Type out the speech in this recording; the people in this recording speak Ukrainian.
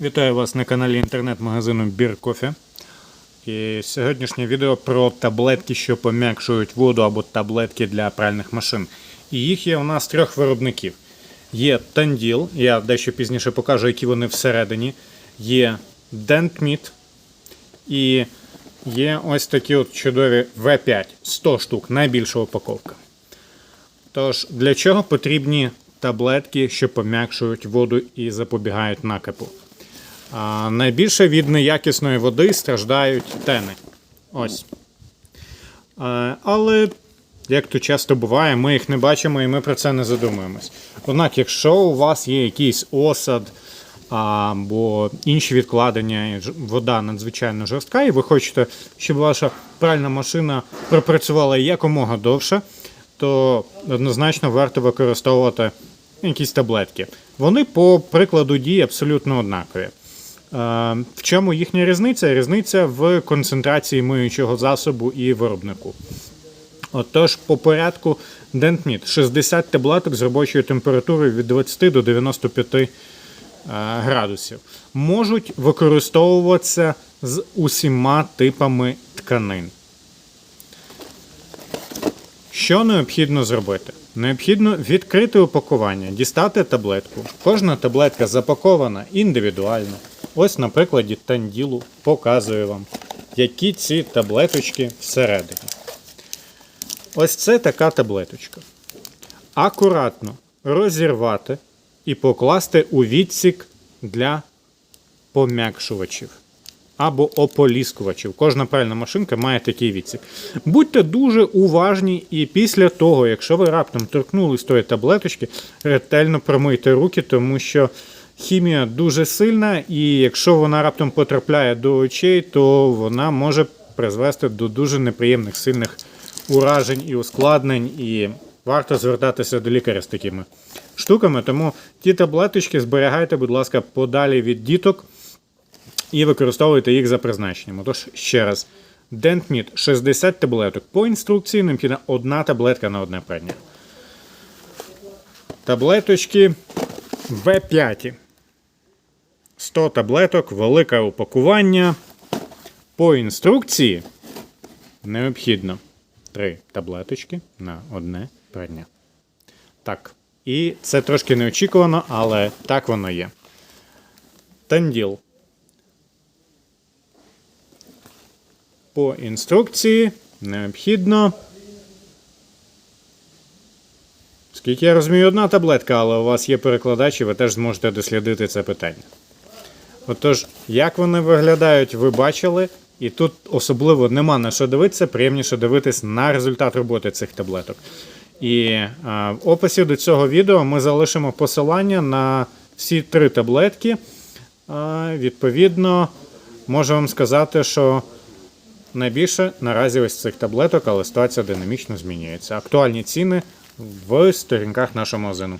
Вітаю вас на каналі інтернет-магазину Бір Кофе. І сьогоднішнє відео про таблетки, що пом'якшують воду або таблетки для пральних машин. І їх є у нас трьох виробників. Є Танділ, я дещо пізніше покажу, які вони всередині. Є Дентміт і є ось такі от чудові V5 100 штук, найбільша упаковка. Тож, для чого потрібні таблетки, що пом'якшують воду і запобігають накипу? Найбільше від неякісної води страждають тени. Ось. Але, як то часто буває, ми їх не бачимо і ми про це не задумуємось. Однак, якщо у вас є якийсь осад або інші відкладення, вода надзвичайно жорстка, і ви хочете, щоб ваша пральна машина пропрацювала якомога довше, то однозначно варто використовувати якісь таблетки. Вони по прикладу дії абсолютно однакові. Е, В чому їхня різниця? Різниця в концентрації миючого засобу і виробнику. Отож, по порядку Дентміт 60 таблеток з робочою температурою від 20 до 95 е, градусів. Можуть використовуватися з усіма типами тканин. Що необхідно зробити? Необхідно відкрити упакування, дістати таблетку. Кожна таблетка запакована індивідуально. Ось на прикладі танділу показую вам, які ці таблеточки всередині. Ось це така таблеточка. Акуратно розірвати і покласти у відсік для пом'якшувачів або ополіскувачів. Кожна пральна машинка має такий відсік. Будьте дуже уважні, і після того, якщо ви раптом торкнулись тої таблеточки, ретельно промийте руки, тому що хімія дуже сильна, і якщо вона раптом потрапляє до очей, то вона може призвести до дуже неприємних сильних уражень і ускладнень. І варто звертатися до лікаря з такими штуками. Тому ті таблеточки зберігайте, будь ласка, подалі від діток і використовуйте їх за призначенням. Отож, ще раз. Дентміт 60 таблеток. По інструкції необхідна одна таблетка на одне прання. Таблеточки В5. 100 таблеток, велике упакування. По інструкції необхідно 3 таблеточки на одне прання. Так. І це трошки неочікувано, але так воно є. Танділ. По інструкції необхідно. Скільки я розумію, одна таблетка, але у вас є перекладач, і ви теж зможете дослідити це питання. Отож, як вони виглядають, ви бачили, і тут особливо нема на що дивитися, приємніше дивитись на результат роботи цих таблеток. І а, в описі до цього відео ми залишимо посилання на всі три таблетки. А, відповідно, можу вам сказати, що найбільше наразі ось цих таблеток, але ситуація динамічно змінюється. Актуальні ціни в сторінках нашого магазину.